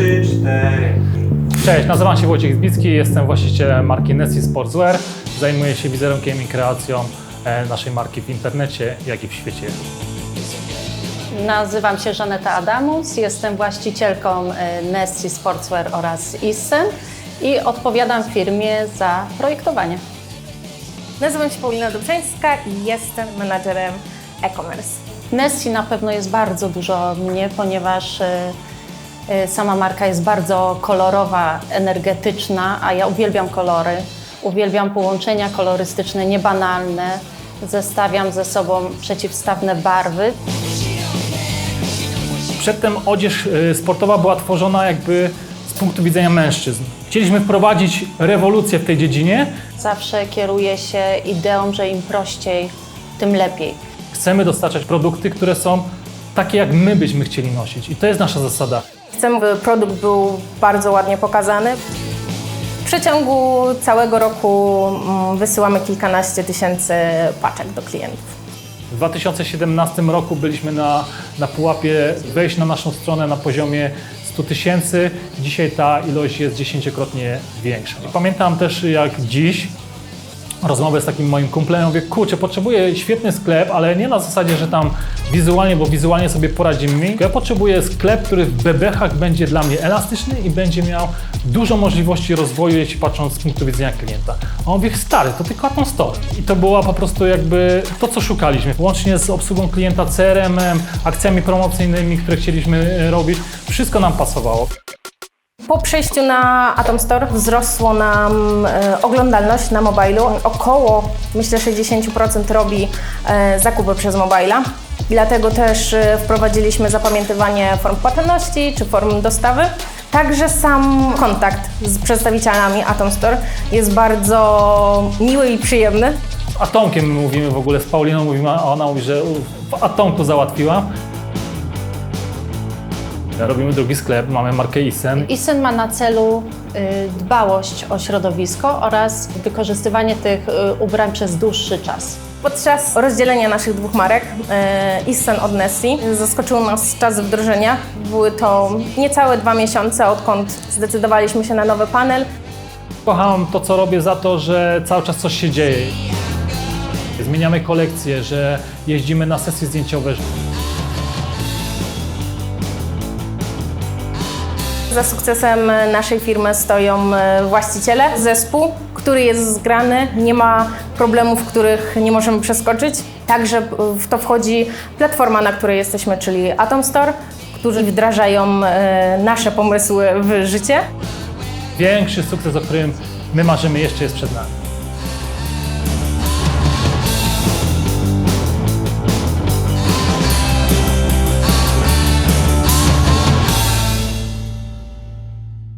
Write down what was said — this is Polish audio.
trzy, cztery. Cześć, nazywam się Wojciech Zbicki, jestem właścicielem marki Nessie Sportswear. Zajmuję się wizerunkiem i kreacją e, naszej marki w internecie, jak i w świecie. Nazywam się Żaneta Adamus, jestem właścicielką e, Nessie Sportswear oraz Issen i odpowiadam firmie za projektowanie. Nazywam się Paulina Dobrzeńska i jestem menadżerem e-commerce. Nessie na pewno jest bardzo dużo mnie, ponieważ e, sama marka jest bardzo kolorowa, energetyczna, a ja uwielbiam kolory. Uwielbiam połączenia kolorystyczne, niebanalne. Zestawiam ze sobą przeciwstawne barwy. Przedtem odzież e, sportowa była tworzona jakby z punktu widzenia mężczyzn. Chcieliśmy wprowadzić rewolucję w tej dziedzinie. Zawsze kieruję się ideą, że im prościej, tym lepiej. Chcemy dostarczać produkty, które są takie, jak my byśmy chcieli nosić. I to jest nasza zasada. Chcemy, by produkt był bardzo ładnie pokazany. W przeciągu całego roku mm, wysyłamy kilkanaście tysięcy paczek do klientów. W 2017 roku byliśmy na, na pułapie wejść na naszą stronę na poziomie 100 tysięcy. Dzisiaj ta ilość jest dziesięciokrotnie większa. I pamiętam też jak dziś rozmowę z takim moim kumplem, mówię, kurczę, potrzebuję świetny sklep, ale nie na zasadzie, że tam wizualnie, bo wizualnie sobie poradzimy. Ja potrzebuję sklep, który w bebechach będzie dla mnie elastyczny i będzie miał dużo możliwości rozwoju, jeśli patrząc z punktu widzenia klienta. A on mówi, stary, to tylko Atom Store. I to była po prostu jakby to, co szukaliśmy. Łącznie z obsługą klienta CRM-em, akcjami promocyjnymi, które chcieliśmy e, robić, wszystko nam pasowało. Po przejściu na Atom Store wzrosło nam e, oglądalność na mobilu. Około, myślę, 60% robi e, zakupy przez mobila. Dlatego też e, wprowadziliśmy zapamiętywanie form płatności czy form dostawy. Także sam kontakt z przedstawicielami Atom Store jest bardzo miły i przyjemny. Atomkiem my mówimy w ogóle, z Pauliną mówimy, a ona mówi, że w Atomku załatwiła. Robimy drugi sklep, mamy markę Isen. Isen ma na celu y, dbałość o środowisko oraz wykorzystywanie tych y, ubrań przez dłuższy czas. Podczas rozdzielenia naszych dwóch marek, e, Isen od Nessie, zaskoczył nas czas wdrożenia. Były to niecałe dwa miesiące, odkąd zdecydowaliśmy się na nowy panel. Kocham to, co robię za to, że cały czas coś się dzieje. Zmieniamy kolekcje, że jeździmy na sesje zdjęciowe. Za sukcesem naszej firmy stoją e, właściciele, zespół, który jest zgrany, nie ma problemów, których nie możemy przeskoczyć. Także w to wchodzi platforma, na której jesteśmy, czyli Atom Store, którzy wdrażają e, nasze pomysły w życie. Większy sukces, o którym my marzymy, jeszcze jest przed nami.